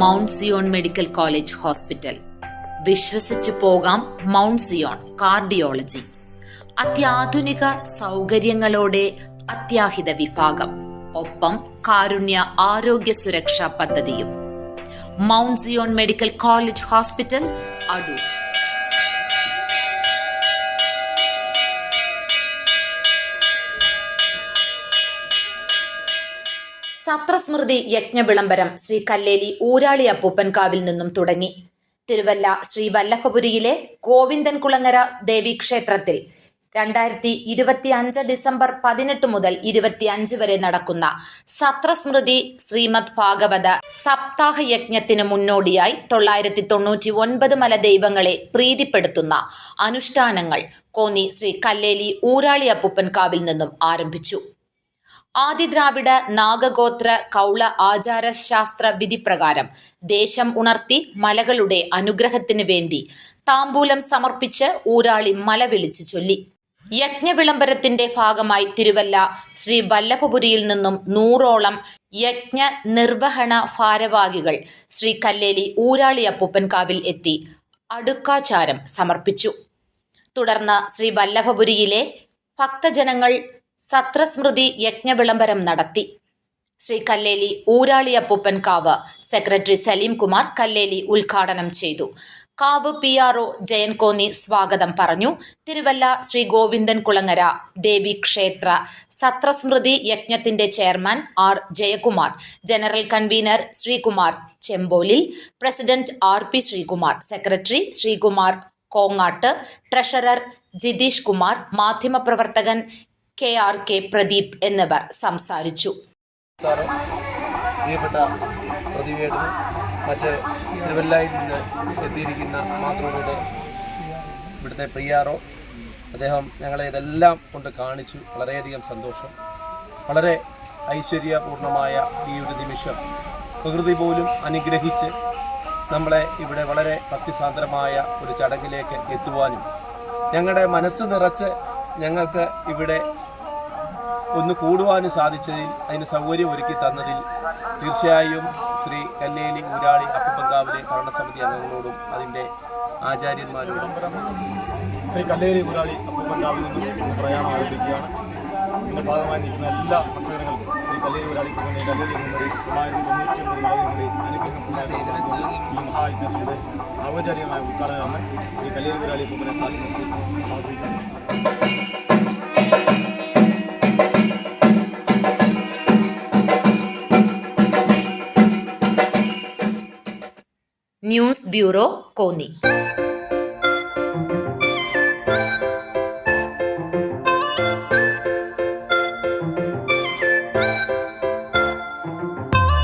Mount Zion medical college hospital. വിശ്വസിച്ച് പോകാം mount Zion cardiology. അത്യാധുനിക സൗകര്യങ്ങളോടെ അത്യാഹിത വിഭാഗം. ഒപ്പം കാരുണ്യ ആരോഗ്യ സുരക്ഷാ പദ്ധതിയും. Mount Zion medical college hospital Adoor. സത്രസ്മൃതി യജ്ഞവിളംബരം ശ്രീ കല്ലേലി ഊരാളി അപ്പൂപ്പൻകാവിൽ നിന്നും തുടങ്ങി. തിരുവല്ല ശ്രീ വല്ലഭപുരിയിലെ ഗോവിന്ദൻ കുളങ്ങര ദേവീക്ഷേത്രത്തിൽ രണ്ടായിരത്തി ഇരുപത്തി അഞ്ച് ഡിസംബർ പതിനെട്ട് മുതൽ ഇരുപത്തി അഞ്ച് വരെ നടക്കുന്ന സത്രസ്മൃതി ശ്രീമദ് ഭാഗവത സപ്താഹ യജ്ഞത്തിന് മുന്നോടിയായി തൊള്ളായിരത്തി തൊണ്ണൂറ്റി ഒൻപത് മല ദൈവങ്ങളെ പ്രീതിപ്പെടുത്തുന്ന അനുഷ്ഠാനങ്ങൾ കോന്നി ശ്രീ കല്ലേലി ഊരാളി അപ്പൂപ്പൻകാവിൽ നിന്നും ആരംഭിച്ചു. ആദിദ്രാവിഡ നാഗഗോത്ര കൗള ആചാര ശാസ്ത്ര വിധിപ്രകാരം ദേശം ഉണർത്തി മലകളുടെ അനുഗ്രഹത്തിന് വേണ്ടി താമ്പൂലം സമർപ്പിച്ച് ഊരാളി മല വിളിച്ചു ചൊല്ലി. യജ്ഞവിളംബരത്തിന്റെ ഭാഗമായി തിരുവല്ല ശ്രീ വല്ലഭപുരിയിൽ നിന്നും നൂറോളം യജ്ഞ നിർവഹണ ഭാരവാഹികൾ ശ്രീ കല്ലേലി ഊരാളി അപ്പൂപ്പൻകാവിൽ എത്തി അടുക്കാചാരം സമർപ്പിച്ചു. തുടർന്ന് ശ്രീ വല്ലഭപുരിയിലെ ഭക്തജനങ്ങൾ സത്രസ്മൃതി യജ്ഞവിളംബരം നടത്തി. ശ്രീ കല്ലേലി ഊരാളി അപ്പൂപ്പൻ കാവ് സെക്രട്ടറി സലീം കുമാർ കല്ലേലി ഉദ്ഘാടനം ചെയ്തു. Kavu P R O Jayan Konni സ്വാഗതം പറഞ്ഞു. തിരുവല്ല ശ്രീ ഗോവിന്ദൻ കുളങ്ങര ദേവി ക്ഷേത്ര സത്രസ്മൃതി യജ്ഞത്തിന്റെ chairman R Jayakumar general convener Sreekumar Chempolil president R P Sreekumar secretary Sreekumar Kongattu treasurer Jitheesh Kumar മാധ്യമപ്രവർത്തകൻ കെ ആർ കെ പ്രദീപ് എന്നിവർ സംസാരിച്ചു. നിന്ന് ഇവിടുത്തെ പ്രിയാറോ അദ്ദേഹം ഞങ്ങളെ ഇതെല്ലാം കൊണ്ട് കാണിച്ചു. വളരെയധികം സന്തോഷം. വളരെ ഐശ്വര്യപൂർണമായ ഈ ഒരു നിമിഷം. പ്രകൃതി പോലും അനുഗ്രഹിച്ച് നമ്മളെ ഇവിടെ വളരെ ഭക്തിസാന്ദ്രമായ ഒരു ചടങ്ങിലേക്ക് എത്തുവാനും ഞങ്ങളുടെ മനസ്സ് നിറച്ച് ഞങ്ങൾക്ക് ഇവിടെ ഒന്ന് കൂടുവാനും സാധിച്ചതിൽ അതിന് സൗകര്യം ഒരുക്കി തന്നതിൽ തീർച്ചയായും ശ്രീ കല്ലേലി ഊരാളി അപ്പപ്പങ്കാവിലെ ഭരണസമിതി അംഗങ്ങളോടും അതിന്റെ ആചാര്യന്മാരോടും. ശ്രീ കല്ലേലി ഊരാളി അപ്പൂപ്പൻകാവിൽ നിന്നും പ്രയാണം ആരംഭിക്കുകയാണ്. ഇതിന്റെ ഭാഗമായി നിൽക്കുന്ന എല്ലാ ഭക്തജനങ്ങൾക്കും ശ്രീ കല്ലേലി ഊരാളി കല്ലേലി മുന്നറി തൊള്ളായിരത്തി തൊണ്ണൂറ്റി ഒമ്പത് മുതൽ അനുഗ്രഹം ഈ മഹായുദ്ധത്തിന്റെ ഔപചാരികമായ ഉദ്ഘാടനമാണ് ശ്രീ കല്ലേലി ഊരാളി അപ്പൂപ്പനെ സാക്ഷി സമർപ്പിക്കുന്നത് ന്യൂസ് ബ്യൂറോ കോന്നി.